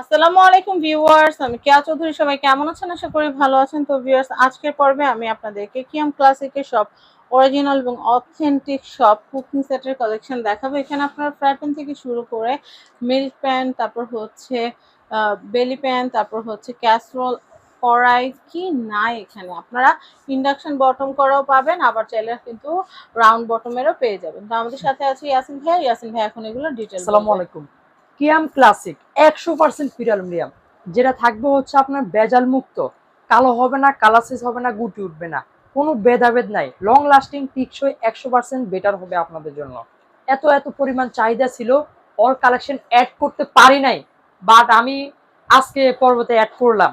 আসসালামু আলাইকুম ভিউয়ার্স আমি কেয়া চৌধুরী সবাই কেমন আছেন? আশা করি ভালো আছেন। তো ভিউয়ার্স আজকের পর্বে আমি আপনাদেরকে কিয়াম ক্লাসিকের সব অরিজিনাল এবং অথেন্টিক সব কুকিং সেটের কালেকশন দেখাবো। এখানে আপনারা ফ্রাই প্যান থেকে শুরু করে মিল্ক প্যান তারপর হচ্ছে বেলি প্যান তারপর হচ্ছে ক্যাসরোল কড়াই কি নাই এখানে। আপনারা ইন্ডাকশন বটম করাও পাবেন আবার চাইলে কিন্তু রাউন্ড বটমেরও পেয়ে যাবেন। তো আমাদের সাথে আছে ইয়াসিন ভাই। ইয়াসিন ভাই এখন এগুলো ডিটেলস আসসালামু আলাইকুম। কিয়াম ক্লাসিক একশো পার্সেন্ট পিরালুমিয়াম যেটা থাকবে হচ্ছে আপনার বেজাল মুক্ত। কালো হবে না কালাসিস হবে না, গুটি উঠবে না। কোনো ভেদাভেদ নাই। লং লাস্টিং টিকসই, একশো পার্সেন্ট বেটার হবে আপনাদের জন্য। এত এত পরিমাণ চাহিদা ছিল অল কালেকশন অ্যাড করতে পারি নাই। বাট আমি আজকে পর্বতে অ্যাড করলাম।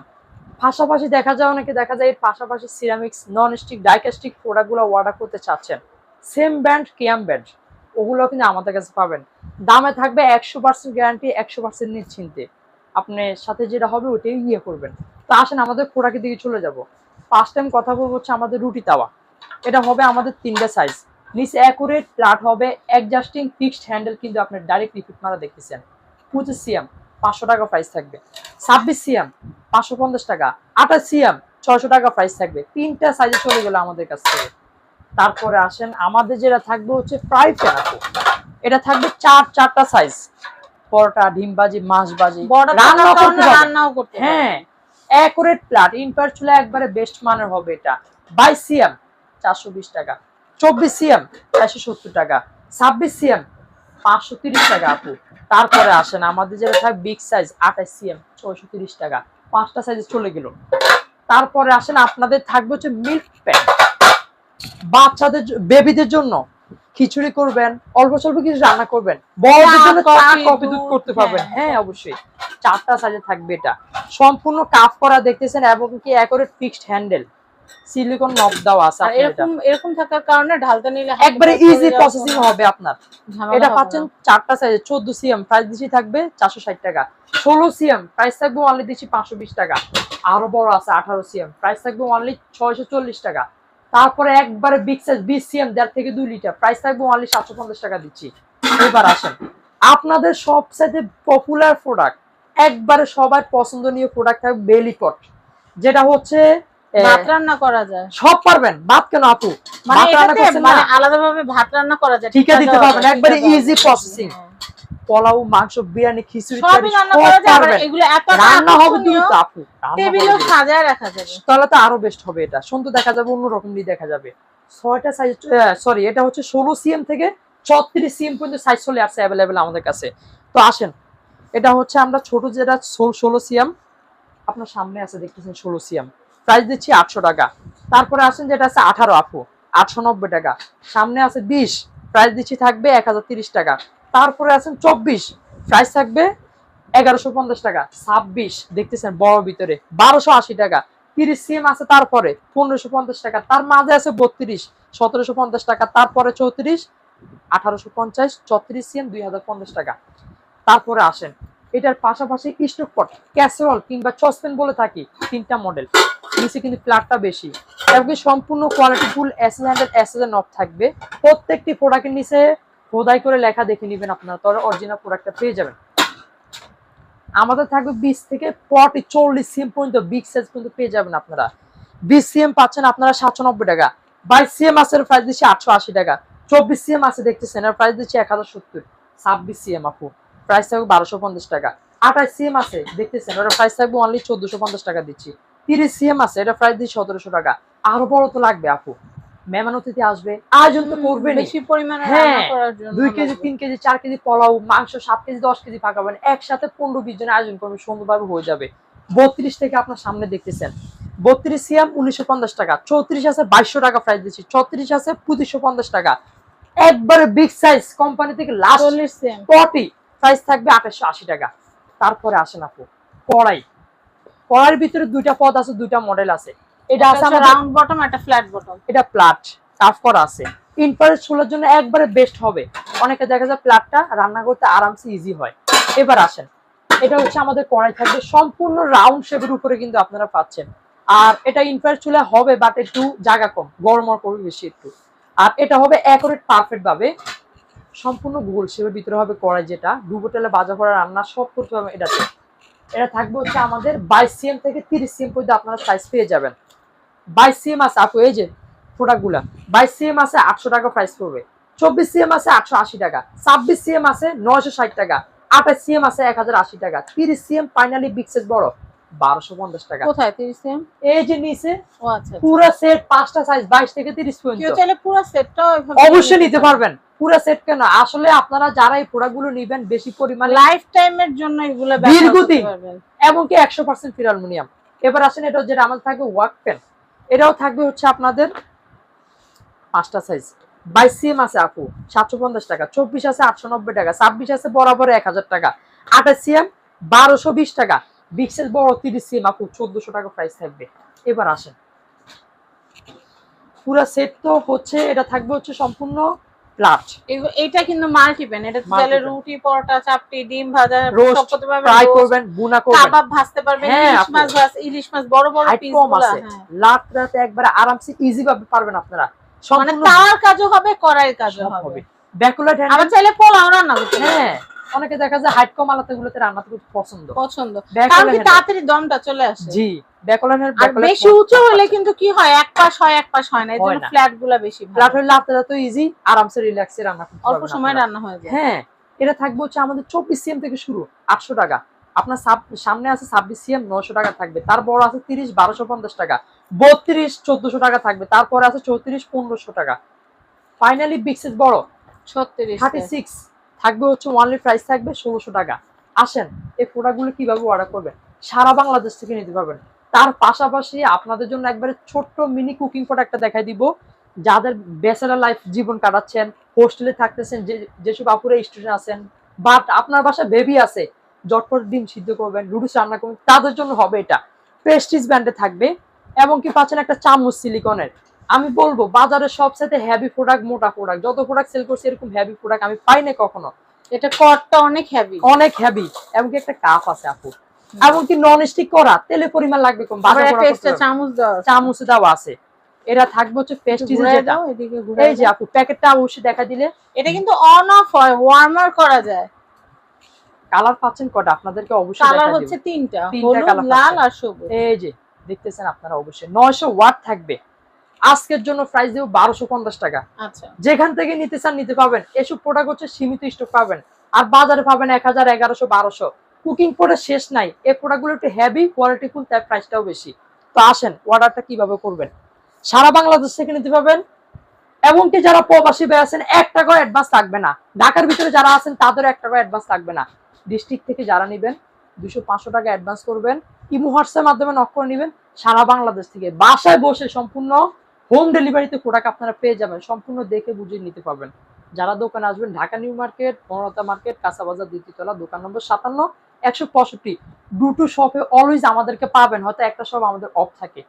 পাশাপাশি দেখা যায়, অনেকে দেখা যায়, এর পাশাপাশি সিরামিক্স নন স্টিক ডাইকাস্টিক প্রোডাক্টগুলো অর্ডার করতে চাচ্ছেন। সেম ব্র্যান্ড কিয়াম ব্র্যান্ড ওগুলো কিন্তু আমাদের কাছে পাবেন। দামে থাকবে একশো পার্সেন্ট গ্যারান্টি একশো পার্সেন্ট নিশ্চিন্তে। আপনার সাথে যেটা হবে ওটাই ইয়ে করবেন। তো আসেন, আমাদের প্রোডাক্টের দিকে চলে যাব। ফার্স্ট টাইম কথা বলব হচ্ছে আমাদের রুটি তাওয়া। এটা হবে আমাদের তিনটা সাইজ নিচে অ্যাকুরেট প্লাট হবে অ্যাডজাস্টিং ফিক্সড হ্যান্ডেল কিন্তু আপনার ডাইরেক্ট রিপিট মারা দেখতেছেন। পঁচিশ সিএম পাঁচশো টাকা প্রাইস থাকবে। ছাব্বিশ সিএম পাঁচশো পঞ্চাশ টাকা। আঠাশ সিএম ছয়শো টাকা প্রাইস থাকবে। তিনটা সাইজে চলে গেলো আমাদের কাছ থেকে। তারপরে আসেন, আমাদের যেটা থাকবে হচ্ছে ফ্রাই প্যান এটা থাকবে চার চারটা সাইজ পরোটা ডিম ভাজি মাছ ভাজি। রান্নাও করতে রান্নাও করতে হ্যাঁ অ্যাকুরেট প্লাট ইনপার চুলা একবারে বেস্ট মানের হবে এটা। বাইশ সিএম চারশো বিশ টাকা। চব্বিশ সিএম চারশো সত্তর টাকা। ছাব্বিশ সিএম পাঁচশো তিরিশ টাকা আপু। তারপরে আসেন আমাদের যেটা থাকবে বিগ সাইজ আঠাশ সিএম ছয়শো তিরিশ টাকা। পাঁচটা সাইজে চলে গেল। তারপরে আসেন আপনাদের থাকবে হচ্ছে মিল্ক প্যান বাচ্চাদের বেবিদের জন্য খিচুড়ি করবেন অল্প স্বল্প কিছু রান্না করবেন। বড়দের জন্য চা কফি, কফি দুধ দুধ, করতে পারবেন। হ্যাঁ। হ্যাঁ অবশ্যই। চারটা সাইজে থাকবে এটা। সম্পূর্ণ কাফ করা দেখতেছেন এবং কি একরেট ফিক্সড হ্যান্ডেল সিলিকন নব আছে এটা। এরকম এরকম থাকার কারণে ঢালতে নিলে একবারে ইজি প্রসেসিং হবে আপনার। এটা পাচ্ছেন চারটা সাইজে সিএম প্রাইস থাকবে চারশো ষাট টাকা। ষোলো সিএম প্রাইস থাকবে অনলি দিচ্ছি পাঁচশো বিশ টাকা। আরও বড় আছে আঠারো সিএম প্রাইস থাকবে অনলি ছয়শো চল্লিশ টাকা। তারপরে একবারে বিগ সাইজ বিশ সিএম দেড় থেকে দুই লিটার। প্রাইস থাকবে অনলি সাতশো পঞ্চাশ টাকা দিচ্ছি। এবার আসেন। আপনাদের সবচাইতে পপুলার প্রোডাক্ট একবারে সবার পছন্দনীয় প্রোডাক্ট থাকবে বেলিপট যেটা হচ্ছে ভাত রান্না করা যায়। সব পারবেন। ভাত কেন আপু? মানে মানে? আলাদাভাবে ভাত রান্না করা যায়। ঠিকা দিতে পারবেন, একবারে easy যায়। processing। হ্যাঁ। পোলাও মাংস বিরিয়ানি খিচুড়ি সবই রান্না করা আবার এগুলো এত রান্না হবে দ্রুত আপু রান্না টেবিলেও। সাজায় রাখা যাবে। তাহলে তো আরও বেস্ট হবে এটা। সুন্দর দেখা যাবে অন্যরকম দিয়ে দেখা যাবে। ছয়টা সাইজ সরি এটা হচ্ছে ষোলো সিএম থেকে ছত্রিশ সিএম পর্যন্ত সাইজ চলে আসছে অ্যাভেলেবেল আমাদের কাছে। তো আসেন এটা হচ্ছে আমরা ছোট যেটা ষোলো সিএম আপনার সামনে আছে দেখতেছেন ষোলো সিএম প্রাইস দিচ্ছি আটশো টাকা। তারপরে আসেন যেটা আছে আঠারো আপু আটশো নব্বই টাকা। সামনে আছে বিশ প্রাইস দিচ্ছি থাকবে এক হাজার তিরিশ টাকা। তারপরে আছেন চব্বিশ। প্রাইস থাকবে এগারোশো পঞ্চাশ টাকা, ছাব্বিশ, দেখতেছেন বড় ভিতরে, বারোশো আশি টাকা। তিরিশ সিএম আছে তারপরে, পনেরোশো পঞ্চাশ টাকা, তার মাঝে আছে বত্রিশ, সতেরোশো পঞ্চাশ টাকা, তারপরে চৌত্রিশ, আঠারোশো পঞ্চাশ, ছত্রিশ সিএম দুই হাজার পঞ্চাশ টাকা। তারপরে আসেন, এটার পাশাপাশি স্টোক পট ক্যাসেরল কিংবা চসপেন বলে থাকি, তিনটা মডেল নিচে কিন্তু ফ্ল্যাটটা বেশি। এবং কি সম্পূর্ণ quality full SS handle SS knob থাকবে। প্রত্যেকটি প্রোডাক্টের নিচে খোদাই করে লেখা দেখে নেবেন আপনারা তাহলে অরিজিনাল প্রোডাক্টটা পেয়ে যাবেন। আমাদের থাকবে বিশ থেকে ফর্টি চল্লিশ সিএম পর্যন্ত বিগ সাইজ পর্যন্ত পেয়ে যাবেন আপনারা। বিশ সিএম পাচ্ছেন আপনারা সাতশো নব্বই টাকা। বাইশ সিএম আছে, এর প্রাইস দিচ্ছি আটশো আশি টাকা। চব্বিশ সিএম আছে, দেখতেছেন, এর প্রাইস দিচ্ছি এক হাজার সত্তর। ছাব্বিশ সিএম আপু। প্রাইস থাকবে বারোশো পঞ্চাশ টাকা। আঠাশ সিএম আছে, দেখতেছেন ওটা প্রাইস থাকবে অনলি চোদ্দশো পঞ্চাশ টাকা দিচ্ছি। তিরিশ সিএম আছে এটা প্রাইস দিচ্ছি সতেরোশো টাকা। আরও বড় তো লাগবে, আপু। মেহমান অতিথি আসবে আয়োজন তো বেশি পরিমাণে হ্যাঁ, দুই কেজি তিন কেজি চার কেজি পোলাও মাংস সাত কেজি দশ কেজি পাকাবেন একসাথে পনেরো বিশ জন আয়োজন করবেন সুন্দরভাবে হয়ে যাবে। বত্রিশ থেকে আপনার সামনে দেখতেছেন। বত্রিশ সিএম উনিশশো পঞ্চাশ টাকা চৌত্রিশ আছে বাইশশো টাকা প্রাইস দিচ্ছি ছত্রিশ আছে পঁচিশশো পঞ্চাশ টাকা। একবারে বিগ সাইজ কোম্পানি থেকে লাস্ট ফর্টি প্রাইস থাকবে আঠাশশো আশি টাকা। তারপরে আসেন আপু কড়াই। কড়াইয়ের ভিতরে দুইটা পদ আছে দুইটা মডেল আছে। এটা আছে আমাদের রাউন্ড বটম একটা ফ্ল্যাট বটম এটা প্লাট কাফ করা আছে। ইনফ্রারেড চুলার জন্য একবারে বেস্ট হবে। অনেকে দেখা যায় প্লাটটা রান্না করতে আরামসে ইজি হয়। এবার আসেন এটা হচ্ছে আমাদের কড়াই থাকবে। সম্পূর্ণ রাউন্ড শেপের উপরে কিন্তু আপনারা পাচ্ছেন। আর এটা ইনফ্রারেড চুলা হবে বাট একটু জায়গা কম গরম করবে বেশি একটু। আর এটা হবে অ্যাকোরেট পারফেক্ট ভাবে সম্পূর্ণ গোল শেপের ভিতরে হবে কড়াই যেটা। ডুবো তেলে বাজা করা রান্না সব করতে হবে এটাতে। এটা থাকবে হচ্ছে আমাদের বাইশ সিএম থেকে তিরিশ সিএম পর্যন্ত আপনারা সাইজ পেয়ে যাবেন। বাইশ সিএম আছে আপু এই যে প্রোডাক্টগুলা বাইশ সিএম আছে আটশো টাকা প্রাইস পড়বে। চব্বিশ সিএম আছে আটশো আশি টাকা ছাব্বিশ সিএম আছে নয়শো ষাট টাকা আঠাশ সিএম আছে এক হাজার আশি টাকা তিরিশ সিএম ফাইনালি বিগ সাইজ বড় বারোশো পঞ্চাশ টাকা। কোথায় তিরিশ এম এই যে নিচে ও আচ্ছা আচ্ছা। পুরো সেট পাঁচটা সাইজ বাইশ থেকে তিরিশ কেউ পর্যন্ত চাইলে পুরো সেটটাও অবশ্যই নিতে পারবেন পুরো সেট কেন? আসলে আপনারা যারা এই প্রোডাক্টগুলো নিবেন বেশি পরিমাণে লাইফ টাইমের জন্য এগুলো এমনকি একশো পার্সেন্ট ফিরালমোনিয়াম এবার আসেন এটা যেটা আমাদের থাকবে ওয়ার্ক পেন এটাও থাকবে হচ্ছে আপনাদের পাঁচটা সাইজ বাইশ সিএম আছে আপু, সাতশো পঞ্চাশ টাকা। চব্বিশ আছে আটশো নব্বই টাকা। ছাব্বিশ আছে বরাবর এক হাজার টাকা। আঠাশ সিএম বারোশো বিশ টাকা। বিশ বড় তিরিশ সিএম আপু, চোদ্দশো টাকা প্রাইস থাকবে। এবার আসেন। পুরা সেট তো হচ্ছে, এটা থাকবে হচ্ছে সম্পূর্ণ ফ্ল্যাট এটা কিন্তু মাল্টিপেন এটা। চাইলে রুটি পরোটা চাপটি ডিম ভাজা Roast, সব করতে পারবেন ফ্রাই করবেন বুনা করবেন। কাবাব ভাজতে পারবেন হ্যাঁ, ইলিশ মাছ ভাজ ইলিশ মাছ বড় বড় পিস কম আছে। রাতে একবারে আরামসে ইজি ভাবে পারবেন আপনারা। মানে তার কাজও হবে কড়াইয়ের কাজও হবে। আবার চাইলে পোলাও রান্না করতে হ্যাঁ। অনেকে দেখা যায় হাইট কম আলাদা গুলোতে রান্না করতে পছন্দ। পছন্দ। কারণ কি তাড়াতাড়ি দমটা চলে আসে। জি ব্যাকুলার আর বেশি উঁচু হলে কিন্তু কি হয়? এক পাশ হয় এক পাশ হয় না। এই হয় জন্য ফ্ল্যাটগুলা বেশি ফ্ল্যাট হলে আপনারা তো ইজি আরামসে রিল্যাক্সে রান্না করতে অল্প সময় রান্না হয়ে যায়। হ্যাঁ এটা থাকবে হচ্ছে আমাদের চব্বিশ সিএম থেকে শুরু আটশো টাকা। আপনার সামনে আছে ছাব্বিশ সিএম নশো টাকা থাকবে। তার বড় আছে তিরিশ বারোশো পঞ্চাশ টাকা। বত্রিশ চোদ্দশো টাকা থাকবে। তারপরে আছে চৌত্রিশ পনেরোশো টাকা। ফাইনালি বিক্সেস বড়। ছত্রিশ। থার্টি সিক্স থাকবে হচ্ছে ওয়ানলি প্রাইস থাকবে ষোলোশো টাকা। আসেন, এই প্রোডাক্টগুলো কীভাবে অর্ডার করবেন? সারা বাংলাদেশ থেকে নিতে পারবেন। তার পাশাপাশি আপনাদের জন্য একবারে ছোট্ট মিনি কুকিং প্রোডাক্টটা দেখাই দিব। যাদের ব্যাচেলার লাইফ জীবন কাটাচ্ছেন হোস্টেলে থাকতেছেন, যে, যেসব আপুরে স্টুডেন্ট আছেন বাট আপনার বাসায় বেবি আছে জটপট ডিম সিদ্ধ করবেন লুডুস রান্না করবেন, তাদের জন্য হবে এটা। প্রেস্টিজ ব্র্যান্ডে থাকবে এবং কি পাচ্ছেন একটা চামচ সিলিকনের আমি বলব বাজারে সবচেয়ে হেভি প্রোডাক্ট মোটা প্রোডাক্ট যত প্রোডাক্ট সেল করছে এরকম হেভি প্রোডাক্ট আমি পাই না কখনো। এটা কটটা অনেক হেভি অনেক হেভি এমনকি একটা কাপ আছে আপু। এমনকি নন স্টিক করা তেলের পরিমাণ লাগবে কম চামচ। চামচ দেওয়া আছে। এটা থাকবে হচ্ছে পেস্টিজ যেটা। এই যে আপু প্যাকেটটা অবশ্যই দেখা দিলে। এটা কিন্তু অন অফ হয় ওয়ার্মার করা যায়। কালার পাচ্ছেন কটা? আপনাদেরকে অবশ্যই কালার হচ্ছে তিনটা হলুদ লাল আর সবুজ। এই যে দেখতেছেন আপনারা অবশ্যই। নয়শো ওয়াট থাকবে। আজকের জন্য প্রাইস দেবো বারোশো পঞ্চাশ টাকা। আচ্ছা। যেখান থেকে নিতে চান নিতে পাবেন। এসব প্রোডাক্ট হচ্ছে সীমিত স্টক পাবেন। আর বাজারে পাবেন এক হাজার এগারোশো বারোশো। কুকিং করে শেষ নাই। এই প্রোডাক্টগুলো একটু হেভি কোয়ালিটিফুল তাই প্রাইসটাও বেশি। তো আসেন অর্ডারটা কীভাবে করবেন? সারা বাংলাদেশ থেকে নিতে পাবেন এমনকি যারা প্রবাসী ভাই আছেন এক টাকাও অ্যাডভান্স লাগবে না। ঢাকার ভিতরে যারা আছেন তাদেরও এক টাকা অ্যাডভান্স লাগবে না। ডিস্ট্রিক্ট থেকে যারা নেবেন দুশো পাঁচশো টাকা অ্যাডভান্স করবেন। ইমো হোয়াটসঅ্যাপ মাধ্যমে নক করে নেবেন। সারা বাংলাদেশ থেকে। বাসায় বসে সম্পূর্ণ হোম ডেলিভারিতে প্রোডাক্ট আপনারা পেয়ে যাবেন, সম্পূর্ণ দেখে বুঝে নিতে পারবেন। যারা দোকানে আসবেন, ঢাকা নিউ মার্কেট মনতা মার্কেট, কাঁচাবাজার দ্বিতীয়তলা দোকান নম্বর সাতান্ন, একশো পঁয়ষট্টি। দুটো শপে অলওয়েজ আমাদেরকে পাবেন, হয়তো একটা শপ আমাদের অফ থাকে।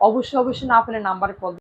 অবশ্যই অবশ্যই না পেলে নাম্বারে কল